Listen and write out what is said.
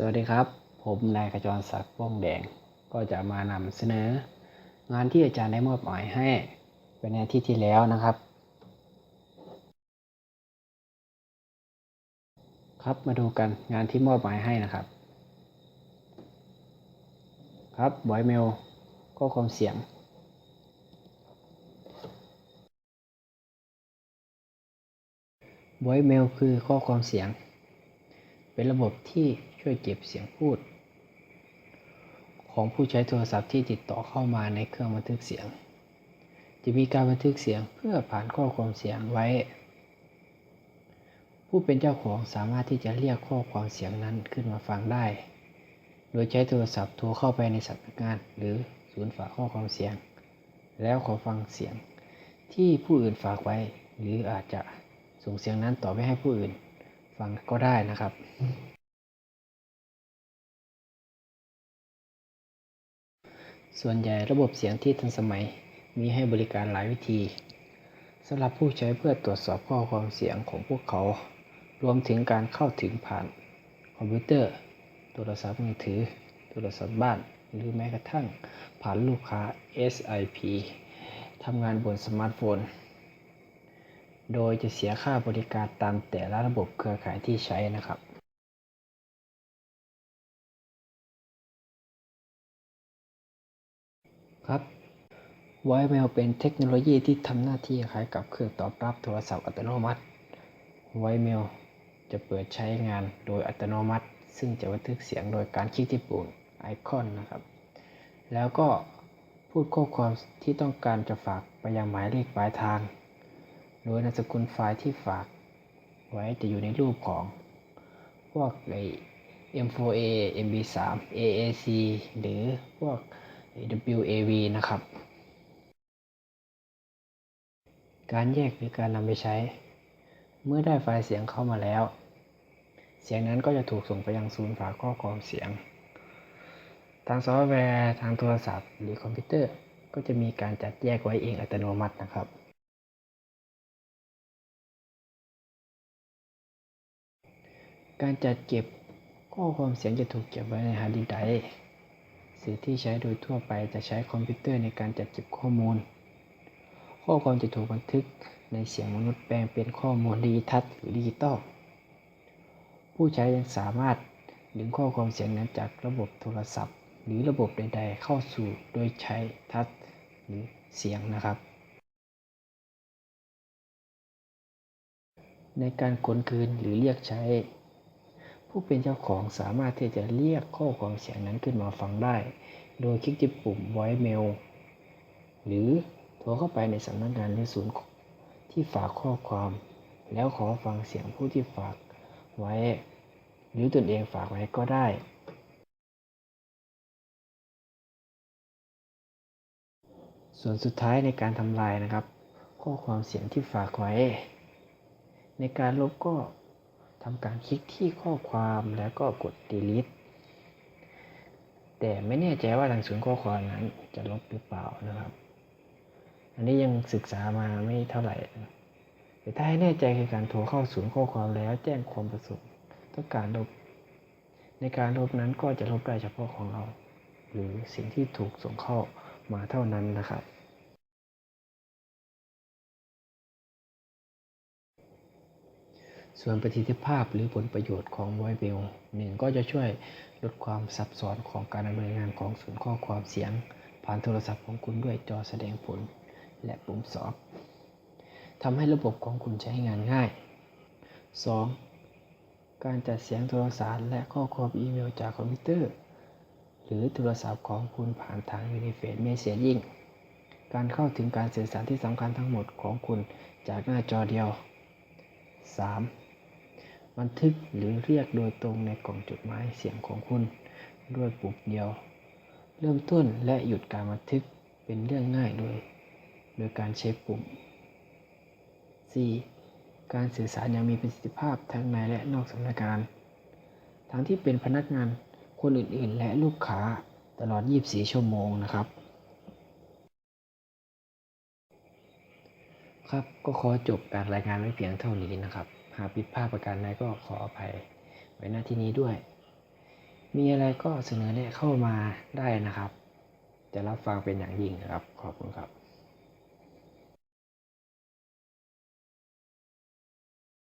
สวัสดีครับ ผมนายขจรศักดิ์ป้องแดง ก็จะมานำเสนอ งานที่อาจารย์ได้มอบหมายให้เป็นในอาทิตย์ที่แล้วนะครับ ครับมาดูกันงานที่มอบหมายให้นะครับ ครับบอยเมลก็ความเสียง Voicemail คือข้อความเสียง เป็นระบบที่ ช่วยเก็บเสียงพูด ของผู้ใช้โทรศัพท์ที่ติดต่อเข้ามาในเครื่องบันทึกเสียง จะมีการบันทึกเสียงเพื่อผ่านข้อความเสียงไว้ ผู้เป็นเจ้าของสามารถที่จะเรียกข้อความเสียงนั้นขึ้นมาฟังได้ โดยใช้โทรศัพท์โทรเข้าไปในสำนักงาน หรือศูนย์ฝากข้อความเสียง แล้วขอฟังเสียงที่ผู้อื่นฝากไว้ หรืออาจจะส่งเสียงนั้นต่อไปให้ผู้อื่นฟังก็ได้นะครับ ส่วนใหญ่ระบบเสียงที่ทันสมัยมีให้บริการหลายวิธีสำหรับผู้ใช้เพื่อตรวจสอบข้อความเสียงของพวกเขา รวมถึงการเข้าถึงผ่านคอมพิวเตอร์ โทรศัพท์มือถือ โทรศัพท์บ้าน หรือแม้กระทั่งผ่านลูกค้า SIP ทำงานบนสมาร์ทโฟน โดยจะเสียค่าบริการตามแต่ละระบบเครือข่ายที่ใช้นะครับ ครับ Voicemail เป็นเทคโนโลยีที่ทำหน้าที่คล้ายกับเครื่องตอบรับโทรศัพท์อัตโนมัติ Voicemail จะเปิดใช้งานโดยอัตโนมัติ ซึ่งจะบันทึกเสียงโดยการคลิกที่ปุ่มไอคอนนะครับ แล้วก็พูดข้อความที่ต้องการจะฝากไปยังหมายเลขปลายทาง โดยนามสกุลไฟล์ที่ฝาก ไว้จะอยู่ในรูปของ พวกไอ M4A MB3 AAC หรือพวก WAV นะครับ การแยกหรือการนำไปใช้ เมื่อได้ไฟล์เสียงเข้ามาแล้ว เสียงนั้นก็จะถูกส่งไปยังศูนย์ฝากข้อความเสียง ทางซอฟต์แวร์ทางโทรศัพท์ หรือคอมพิวเตอร์ก็จะมีการจัดแยกไว้เองอัตโนมัตินะครับ การจัดเก็บข้อความเสียงจะถูกเก็บไว้ในฮาร์ดดิสก์ สื่อที่ใช้โดยทั่วไปจะใช้คอมพิวเตอร์ในการจัดเก็บข้อมูล ข้อความจะถูกบันทึกในเสียงมนุษย์แปลงเป็นข้อมูลดิจิทัลหรือดิจิตอล ผู้ใช้ยังสามารถดึงข้อความเสียงนั้นจากระบบโทรศัพท์ หรือระบบใด ๆ เข้าสู่โดยใช้ทัชหรือเสียงนะครับ ในการขนคืนหรือเรียกใช้ ผู้เป็นเจ้าของสามารถที่จะเรียกข้อความเสียงนั้นขึ้นมาฟังได้ โดยคลิกที่ปุ่ม voice mail หรือโทรเข้าไปในสำนักงานหรือศูนย์ที่ฝากข้อความ แล้วขอฟังเสียงผู้ที่ฝากไว้ หรือตนเองฝากไว้ก็ได้ ส่วนสุดท้ายในการทำลายนะครับ ข้อความเสียงที่ฝากไว้ ในการลบก็ ทำการคลิกที่ข้อความแล้วก็กด delete แต่ไม่แน่ใจว่าทางศูนย์ข้อความนั้นจะลบหรือเปล่านะครับ อันนี้ยังศึกษามาไม่เท่าไหร่แต่ถ้าให้แน่ใจคือการโทรเข้าศูนย์ข้อความแล้วแจ้งความประสงค์ต้องการลบ ในการลบนั้นก็จะลบได้เฉพาะของเรา หรือสิ่งที่ถูกส่งเข้ามาเท่านั้นนะครับ ส่วนประสิทธิภาพหรือผลประโยชน์ของ Voice Mail หนึ่งก็จะช่วยลดความซับซ้อนของการดำเนินงานของศูนย์ข้อความเสียง ผ่านโทรศัพท์ของคุณด้วยจอแสดงผล และปุ่มสอบทำให้ระบบของคุณใช้งานง่าย 2. การจัดเสียงโทรสารและข้อความอีเมลจากคอมพิวเตอร์ หรือโทรศัพท์ของคุณผ่านทาง Uniface Messaging การเข้าถึงการสื่อสารที่สำคัญทั้งหมดของคุณจากหน้าจอเดียว 3. บันทึกหรือเรียกโดยตรงในกล่องจดหมายเสียงของคุณ ด้วยปุ่มเดียว เริ่มต้นและหยุดการบันทึกเป็นเรื่องง่ายโดย โดยการใช้ปุ่ม 4. การสื่อสารยังมีประสิทธิภาพทั้งในและนอกสำนักงาน ทั้งที่เป็นพนักงานคนอื่นๆ และลูกค้าตลอด 24 ชั่วโมงนะครับ ครับก็ขอจบการรายงานไว้เพียงเท่านี้นะครับ หากผิดพลาดประการใดก็ขออภัยไว้หน้าที่นี้ด้วย มีอะไรก็เสนอแนะเข้ามาได้นะครับ จะรับฟังเป็นอย่างยิ่งครับ ขอบคุณครับ